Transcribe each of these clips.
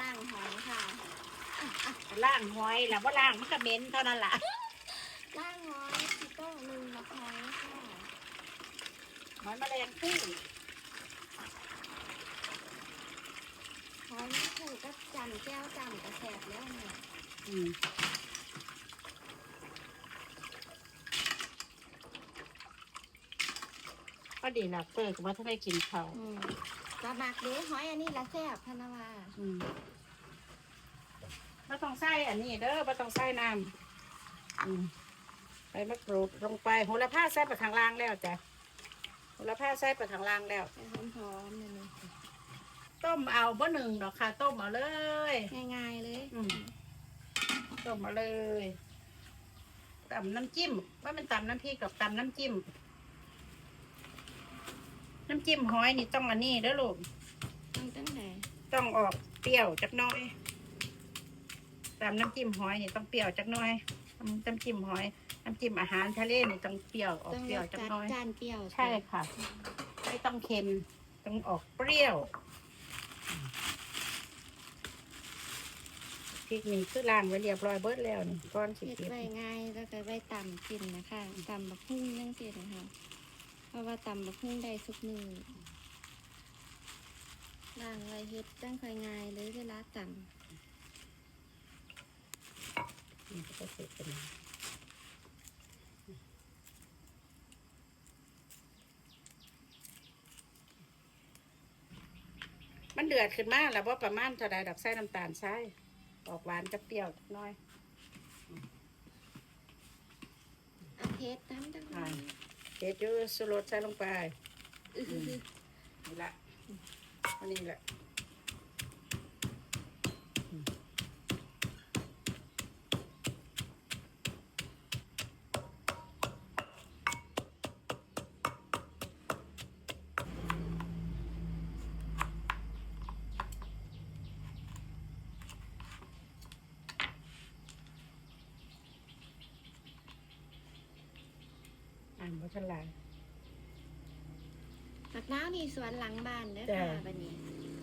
ล่างหอยค่ะล่างหอยแล้วว่าล่างมันก็เหม็นเท่านั้นล่ะล่างหอยที่ต้องหนึ่งหมักหอยค่ะหอยแมลงภู่หอยนี่ถูกก็จำแก้วจำกระแสบแล้วเนี่ยอืม ก็ดีละเปิดก็ว่าถ้าได้กินเขาวอืมกระบักเด้หอยอันนี้ละแสบพะนาวาอืมไม่ต้องใส่อันนี้เด้อไม่ต้องใส่น้ำอืมไปมะกรูดลงไปโหระพาใส่ไปข้างล่างแล้วจ้ะโหระพาใส่ไปข้างล่างแล้วใส่หอมหอมๆเลยนี่ต้มเอาบ่หนึ่งดอกค่ะ ต้มเอาเลย ง่ายๆเลยอืมต้มเอาเลยตำน้ำจิ้มว่ามันตำน้ำพริกกับตำน้ำจิ้ม น้ำจิ้มหอยนี่ต้องอันนี้เด้อลูกต้องตั้งแต่ต้องออกเปรี้ยวจักหน้อยตำน้ำจิ้มหอยนี่ต้องเปรี้ยวจักหน้อยน้ำน้ำจิ้มหอย น้ำจิ้มอาหารทะเลนี่ต้องเปรี้ยวออกต้องเปรี้ยวรสจักจัดหน้อยจานเปรี้ยวใช่ค่ะ ไม่ต้องเค็มต้องออกเปรี้ยวพริกนี่คือล้างไว้เรียบร้อยเบิดแล้วนี่ก้อนสิเฮ็ดเก็บไว้ง่ายแล้วก็ไว้ตำกินนะคะตำบักหุ่งนั่งสินะคะเพ ราะว่าตำบักหุ่งได้สุกมือล่างไว้เฮ็ดตั้งค่อยง่ายเลยเวลาตนี่ก็เสร็จเป็นมันเดือดขึ้นมาแล้วว่าประมาณเท่าใดดอกไส้น้ำตาลใช่ออกหวานกับเปรี้ยวจักหน้อยำเอาเพชรน้ำจังหน่อย เฮ็ดอยู่สุรสใส่ลงไปอื้อหือนี่ละอันนี้แหละอ่านบ่ทันหลาย ผักน้าวนี่สวนหลังบ้านเด้อจ้ะ ค่ะบัดนี้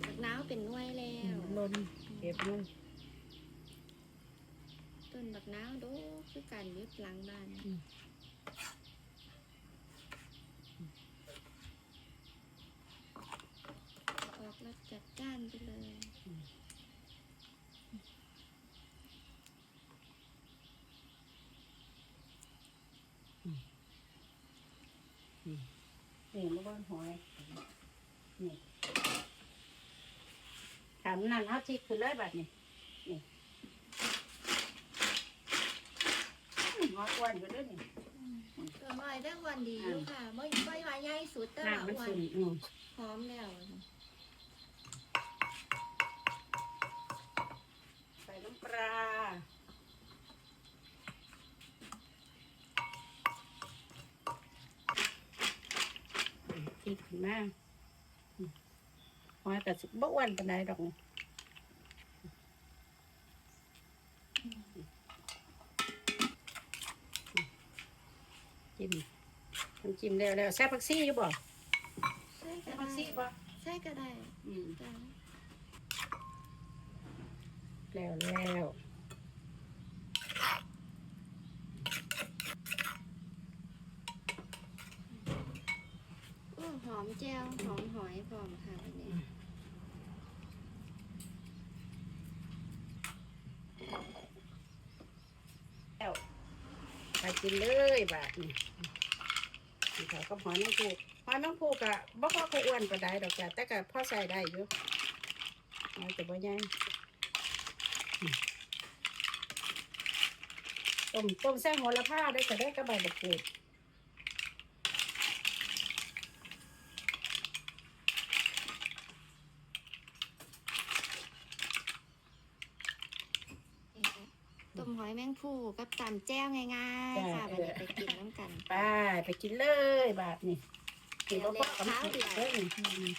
ผักน้าวเป็นหน่วยแล้ว นนเก็บมันต้นผักน้าวโดคือการยึดหลังบ้าน ออกแล้วจัดจ้านไปเลย นี่มันก็หอย นี่ถามนั่นเอาที่คือเลยแบบนี้ นี่อื้อหอยอ้วนอยู่ด้วยนี่ตัวน้อยได้วันดีอยู่ค่ะไม่ไม่ว่าใหญ่สุดแต่น้ำว่ามันอ้วซึนมอืมพร้อมแล้วใส่น้ำปลา ที่ขึ้นมาอืมหอยแต่สิบ่อ้วนปานใดดอกนี่จิ้มน้ำจิ้มแล้วแล้วแซ่บผักซี่อยู่บ่ใช่แซ่ก็บผักได้ซี่บ่ใช่ก็ได้อืม จ้ะแล้วแล้ว โอ้หอมแจ่วหอมหอยพร้อมค่ะวันนี้แล้วไปกินเลยบาทนี่กินข้าวกับหอยน้องผูกหอยน้องผูกอะบ่พอค่อยอ้วนปานใดดอกจ้ะแต่ก็พอใส่ได้อยู่หอยแต่บ่ใหญ่ต้มต้มแซ่บโหระพาได้ก็ได้กับใบมะกรูด มหอยแมงภู่กับตำแจ้วง่ายๆค่ะวันนี้ไปกินน้ำกัน ไปไปกินเลยบาทนี่กินบ่พอกับมันเดี๋ยวเดี๋ยวเอ้ย